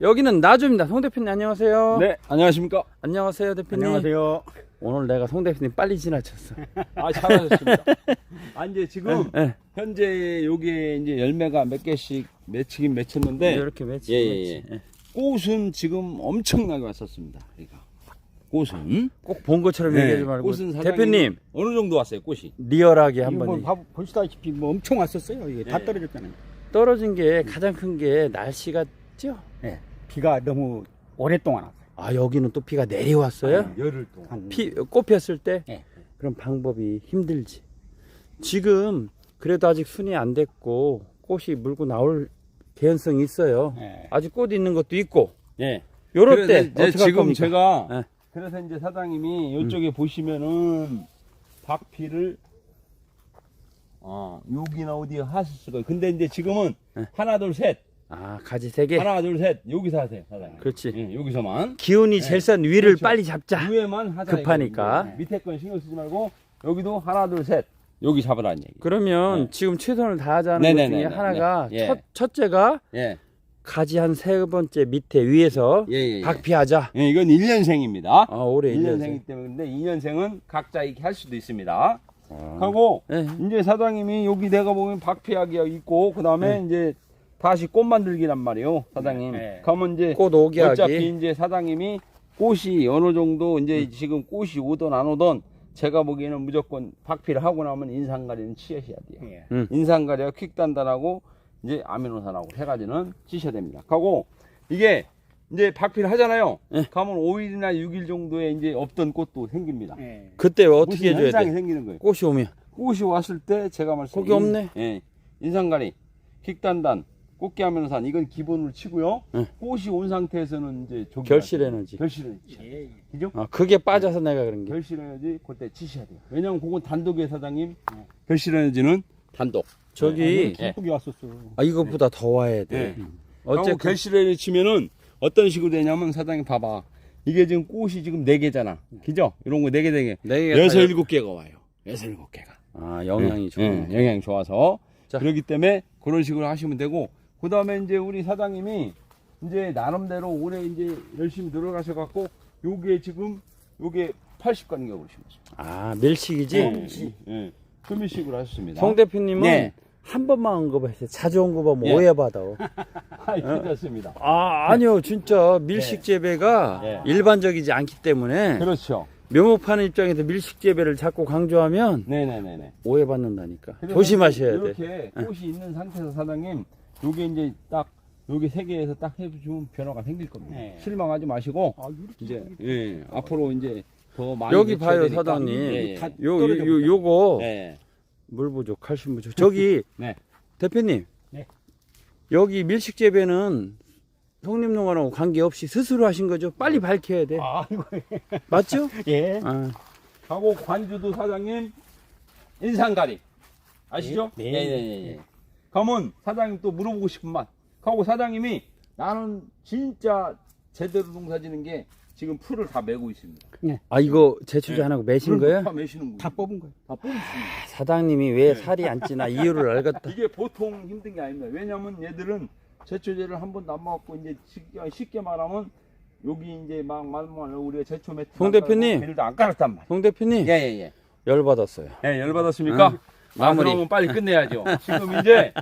여기는 나주입니다. 송 대표님 안녕하세요. 네, 안녕하십니까? 안녕하세요 대표님. 안녕하세요. 오늘 내가 송 대표님 빨리 지나쳤어. 아, 잘하셨습니다. 아, 이제 지금 네. 현재 요게 이제 열매가 몇 개씩 맺히긴 맺혔는데 이렇게 매치. 예, 예. 예. 꽃은 지금 엄청나게 왔었습니다. 그러니까 꽃은 꼭 본 것처럼 네, 얘기하지 말고 꽃은 대표님 어느 정도 왔어요, 꽃이? 리얼하게 이거 한번 뭐 봐- 보시다시피 뭐 엄청 왔었어요. 이게 다 네. 떨어졌잖아요. 떨어진 게 가장 큰 게 날씨가죠. 네. 비가 너무 오랫동안 왔어요. 아 여기는 또 비가 내려왔어요. 열흘 동안. 한 피 꽃폈을 때 네. 그런 방법이 힘들지. 지금 그래도 아직 순이 안 됐고 꽃이 물고 나올 개연성이 있어요. 네. 아직 꽃 있는 것도 있고. 예. 요럴 때 이제 어떻게 할 지금 겁니까? 제가 네. 그래서 이제 사장님이 이쪽에 보시면은 박피를 어, 여기나 어디에 하셨을 거예요. 근데 이제 지금은 네. 하나 둘 셋. 아 가지 세 개. 하나 둘 셋. 여기서 하세요, 사장님. 그렇지. 예, 여기서만. 기운이 제일 센 위를 그렇죠. 빨리 잡자. 위에만 하자. 급하니까. 이거예요. 밑에 건 신경 쓰지 말고 여기도 하나 둘 셋. 여기 잡으라는 얘기. 그러면 네. 지금 최선을 다하자는 것 네네네네. 중에 하나가 네. 예. 첫, 첫째가 예. 가지 한 세 번째 밑에 위에서 예, 예. 예. 박피하자. 예, 이건 1년생입니다. 아, 올해 1년생이기 1년생. 때문에 근데 2년생은 각자 이렇게 할 수도 있습니다. 아. 하고 네. 이제 사장님이 여기 내가 보면 박피하기가 있고 그다음에 이제 다시 꽃 만들기란 말이에요 사장님 네. 그러면 이제 꽃 오기하기. 어차피 이제 사장님이 꽃이 어느 정도 이제 지금 꽃이 오든 안 오든 제가 보기에는 무조건 박피를 하고 나면 인상가리는 치셔야 돼요 예. 음. 인상가리와 퀵단단하고 이제 아미노산하고 세 가지는 치셔야 됩니다 하고 이게 이제 박피를 하잖아요 네. 그러면 5일이나 6일 정도에 이제 없던 꽃도 생깁니다 예. 그때 어떻게 해줘야 현상이 돼? 생기는 거예요 꽃이 오면. 꽃이 왔을 때 제가 말씀 거기 없네. 예. 인상가리, 킥단단, 꽃게 하면산 이건 기본으로 치고요. 응. 꽃이 온 상태에서는 이제 조기 결실 에너지. 결실 에너지. 예. 예. 그죠? 아, 그게 빠져서 내가 그런 게. 결실 에너지 그때 치셔야 돼요. 왜냐면 그건 단독의 사장님. 결실 에너지는 단독. 저기 예. 듬뿍이 왔었어. 아 이것보다 더 와야 돼. 예. 어째 결실 에너지 치면은 어떤 식으로 되냐면 사장님 봐봐. 이게 지금 꽃이 지금 네 개잖아. 그죠? 이런 거 네 개, 네 개. 네 개가 여섯 다- 일곱 개가 와요. 여섯 일곱 개가. 아 영향이 응, 좋네. 응, 영향이 좋아서 자. 그렇기 때문에 그런 식으로 하시면 되고 그 다음에 이제 우리 사장님이 이제 나름대로 올해 이제 열심히 들어가셔 갖고 요게 지금 요게 80간격 오시면서 아 밀식이지. 예. 소미식으로 하셨습니다. 송 대표님은 네. 한 번만 언급했어요. 자주 언급하면 예. 오해받아. 아, 괜찮습니다. 아 아니요 진짜 밀식 재배가 네. 일반적이지 않기 때문에 그렇죠. 묘목파는 입장에서 밀식 재배를 자꾸 강조하면 네네네네. 오해받는다니까. 그래서 조심하셔야 돼. 이렇게 꽃이 있는 상태에서 사장님 요게 이제 딱 요게 세 개에서 딱 해주면 변화가 생길 겁니다. 네. 실망하지 마시고 아, 이렇게 이제 예 앞으로 이제 더 많이 여기 봐요, 되니까. 사장님. 예, 예. 다 요, 요, 떨어져 요, 요거 예. 물 부족, 칼슘 부족. 저기 네. 대표님. 네. 여기 밀식 재배는 성림농원하고 관계없이 스스로 하신 거죠? 빨리 밝혀야 돼. 아, 이거 맞죠? 예. 아, 하고 관주도 사장님 인상가리 아시죠? 네. 예, 예, 예, 예. 그러면 사장님 또 물어보고 싶은 말. 하고 사장님이 나는 진짜 제대로 농사 지는 게 지금 풀을 다 메고 있습니다. 아 이거 제초제 안 하고 매신 거예요? 다 메시는 거예요. 다 뽑은 거예요. 다 뽑습니다. 사장님이 왜 살이 안 찌나 이유를 알겠다. 이게 보통 힘든 게 아닙니다. 왜냐면 얘들은 제초제를 한 번도 안 먹고 이제 쉽게, 쉽게 말하면 여기 이제 막 말만 우리가 제초 매트 송 대표님. 비닐도 안 깔았단 말이야. 송 대표님 예 예 예. 열 받았어요. 예, 열 받았습니까? 응. 마무리. 아, 그러면 빨리 끝내야죠. 지금 이제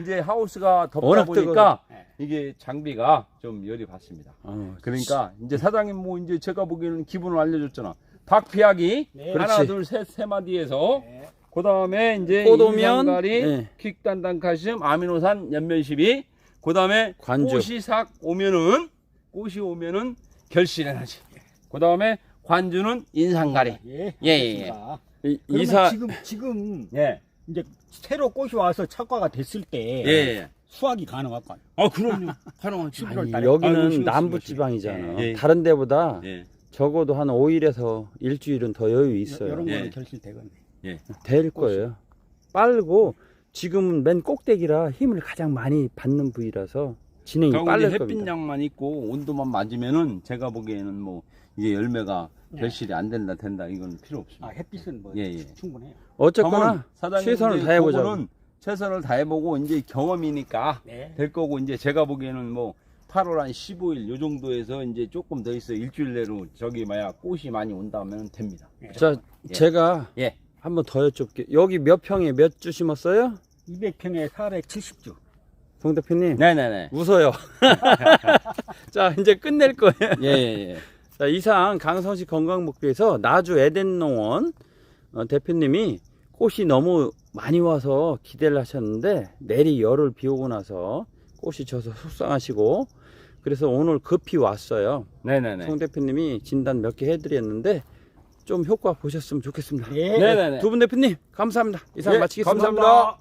이제 하우스가 덥다 보니까 뜨거워. 이게 장비가 좀 열이 받습니다. 어, 그러니까 이제 사장님 뭐 이제 제가 보기에는 기분을 알려줬잖아. 박피하기 네. 하나. 둘 셋 세 마디에서 네. 그 다음에 이제 꽃 오면, 인상가리, 네. 퀵단단 칼슘, 아미노산, 연면십이 그 다음에 관주. 꽃이 싹 오면은 꽃이 오면은 결실에너지. 그 다음에 관주는 인상가리. 예. 예, 예, 예. 알겠습니다. 이, 그러면 이사 지금 지금 예. 이제 새로 꽃이 와서 착과가 됐을 때 예. 예. 수확이 가능할까요? 아 그럼요. 가능하죠. 11월 아니, 달에. 여기는 아이고, 심었습니다, 남부 지방이잖아. 예. 다른 데보다 예. 적어도 한 5일에서 일주일은 더 여유 있어요. 이런 예. 거는 결실되겠네. 될 거예요. 빠르고 지금은 맨 꼭대기라 힘을 가장 많이 받는 부위라서 진행이 이제 빠를 햇빛 겁니다. 양만 있고 온도만 맞으면은 제가 보기에는 뭐 이게 열매가 네. 결실이 안 된다 된다 이건 필요 없습니다. 아, 햇빛은 뭐 예, 예. 충분해요. 어쨌거나 사장님 최선을 이제 다해보자고. 그거는 최선을 다해보고 이제 경험이니까 네. 될 거고 이제 제가 보기에는 뭐 8월 한 15일 요 정도에서 이제 조금 더 있어 일주일 내로 저기 뭐야 꽃이 많이 온다면 됩니다. 자, 예. 제가 예. 한번 더 여쭤볼게요. 여기 몇 평에 몇 주 심었어요? 200평에 470주. 송 대표님. 네네네. 웃어요. 자, 이제 끝낼 거예요. 예, 예, 예. 자, 이상 강성시 건강목표에서 나주 에덴농원 어, 대표님이 꽃이 너무 많이 와서 기대를 하셨는데 내리 열흘 비 오고 나서 꽃이 져서 속상하시고 그래서 오늘 급히 왔어요. 네네네. 송 대표님이 진단 몇 개 해드렸는데 좀 효과 보셨으면 좋겠습니다. 네. 네네네. 두 분 대표님 감사합니다. 이상 예, 마치겠습니다. 감사합니다.